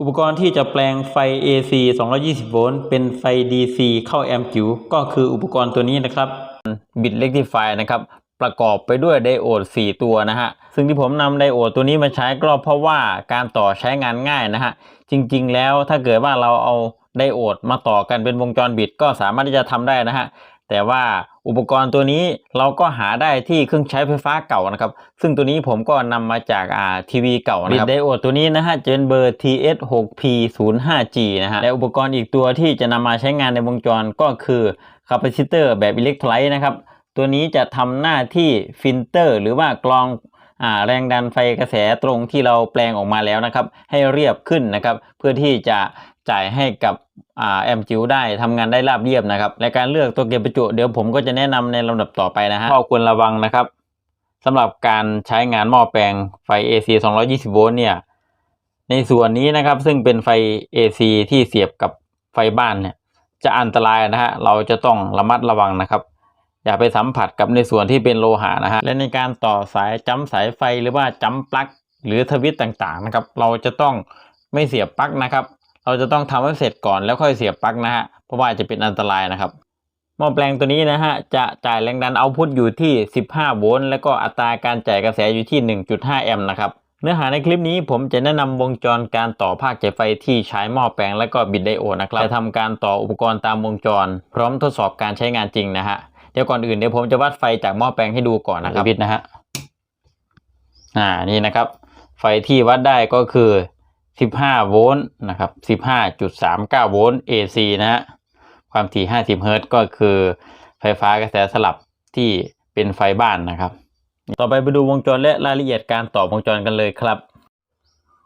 อุปกรณ์ที่จะแปลงไฟ AC 220 โวลต์เป็นไฟ DC เข้าแอมป์จิ๋วก็คืออุปกรณ์ตัวนี้นะครับบิตเ e ก t ิฟายนะครับประกอบไปด้วยไดโอด 4 ตัวนะฮะ ซึ่งที่ผมนำไดโอดตัวนี้มาใช้ก็เพราะว่าการต่อใช้งานง่ายนะฮะ จริงๆ แล้วถ้าเกิดว่าเราเอาไดโอดมาต่อกันเป็นวงจรบิตก็สามารถที่จะทำได้นะฮะ แต่ว่า อุปกรณ์ตัวนี้เราก็หาได้ที่เครื่องใช้ไฟฟ้าเก่านะครับ ซึ่งตัวนี้ผมก็นำมาจากอ่าทีวีเก่านะครับไดโอดตัวนี้นะฮะจะเป็นเบอร์ TS6P05G นะฮะและอุปกรณ์อีกตัวที่จะนำมาใช้งานในวงจรก็คือคาปาซิเตอร์แบบอิเล็กโทรไลต์นะครับตัวนี้จะทำหน้าที่ฟิลเตอร์ หรือว่ากรองอ่า แรงดันไฟกระแสตรงที่เราแปลงออกมาแล้วนะครับ ให้เรียบขึ้นนะครับ เพื่อที่จะจ่ายให้กับอ่าแอมจิวได้ทำงานได้ราบเรียบนะครับ และการเลือกตัวเก็บประจุเดี๋ยวผมก็จะแนะนำในลำดับต่อไปนะฮะข้อควรระวังนะครับสำหรับการใช้งานหม้อแปลงไฟ AC 220โวลต์เนี่ยในส่วนนี้นะครับซึ่งเป็นไฟ AC ที่เสียบกับไฟบ้านเนี่ยจะอันตรายนะฮะเราจะต้องระมัดระวังนะครับ อย่าไปสัมผัสกับในส่วนที่เป็นโลหะนะฮะและในการต่อสายจ้ำสายไฟหรือว่าจ้ำปลั๊กหรือทวิตต่างๆนะครับ เราจะต้องไม่เสียบปลั๊กนะครับ เราจะต้องทำให้เสร็จก่อนแล้วค่อยเสียบปลั๊กนะฮะเพราะว่าจะเป็นอันตรายนะครับหม้อแปลงตัวนี้นะฮะจะจ่ายแรงดันเอาพุตอยู่ที่ 15 โวลต์แล้วก็อัตราการจ่ายกระแสอยู่ที่ 1.5 แอมป์นะครับเนื้อหาในคลิปนี้ผมจะแนะนำวงจรการต่อภาคจ่ายไฟที่ใช้หม้อแปลงและก็บิดไดโอดนะครับจะทำการต่ออุปกรณ์ตามวงจร พร้อมทดสอบการใช้งานจริงนะฮะ เดี๋ยวก่อนอื่นเดี๋ยวผมจะวัดไฟจากหม้อแปลงให้ดูก่อนนะครับบิดนะฮะอ่านี่นะครับ ไฟที่วัดได้ก็คือ 15 โวลต์นะครับ 15.39 โวลต์ AC นะฮะความถี่ 50 เฮิรตซ์ก็คือไฟฟ้ากระแสสลับที่เป็นไฟบ้านนะครับ ต่อไปไปดูวงจรและรายละเอียดการต่อวงจรกันเลยครับ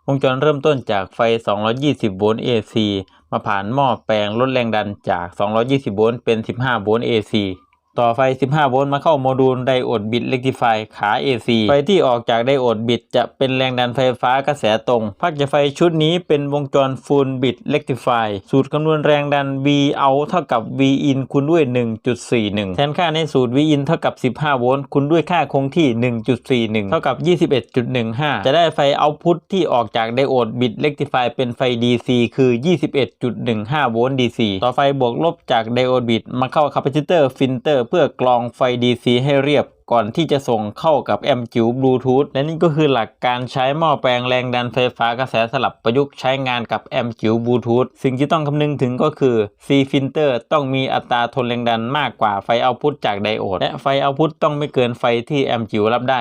วงจรเริ่มต้นจากไฟ 220 โวลต์ AC มาผ่านหม้อแปลงลดแรงดันจาก 220 โวลต์เป็น 15 โวลต์ AC ต่อไฟ 15 โวลต์มาเข้าโมดูลไดโอดบิตเ e ก t ิฟายขา AC ไฟที่ออกจากไดโอดบิตจะเป็นแรงดันไฟฟ้ากระแสตรงภาคจากไฟชุดนี้เป็นวงจรฟูลบิตเ e ก t ิฟายสูตรคำนวณแรงดัน V out เท่ากับ V in คูณด้วย 1.41 แทนค่าในสูตร V in เท่ากับ 15 โวลต์คูณด้วยค่าคงที่ 1.41 เท่ากับ 21.15 จะได้ไฟเอาพุตที่ออกจากไดโอดบิตเ e ก t ิฟายเป็นไฟ DC คือ 21.15 โวลต์ DC ต่อไฟบวกลบจากไดโอดบิตมาเข้าคาปาซิเตอร์ฟิลเตอร์เพื่อกรองไฟ DC ให้เรียบก่อนที่จะส่งเข้ากับแอมจิ๋วบลูทูธและนี่ก็คือหลักการใช้หม้อแปลงแรงดันไฟฟ้ากระแสสลับประยุกต์ใช้งานกับแอมจิ๋วบลูทูธสิ่งที่ต้องคำนึงถึงก็คือ C ฟิลเตอร์ต้องมีอัตราทนแรงดันมากกว่าไฟเอาพุทจากไดโอด และไฟเอาพุทต้องไม่เกินไฟที่แอมจิ๋วรับได้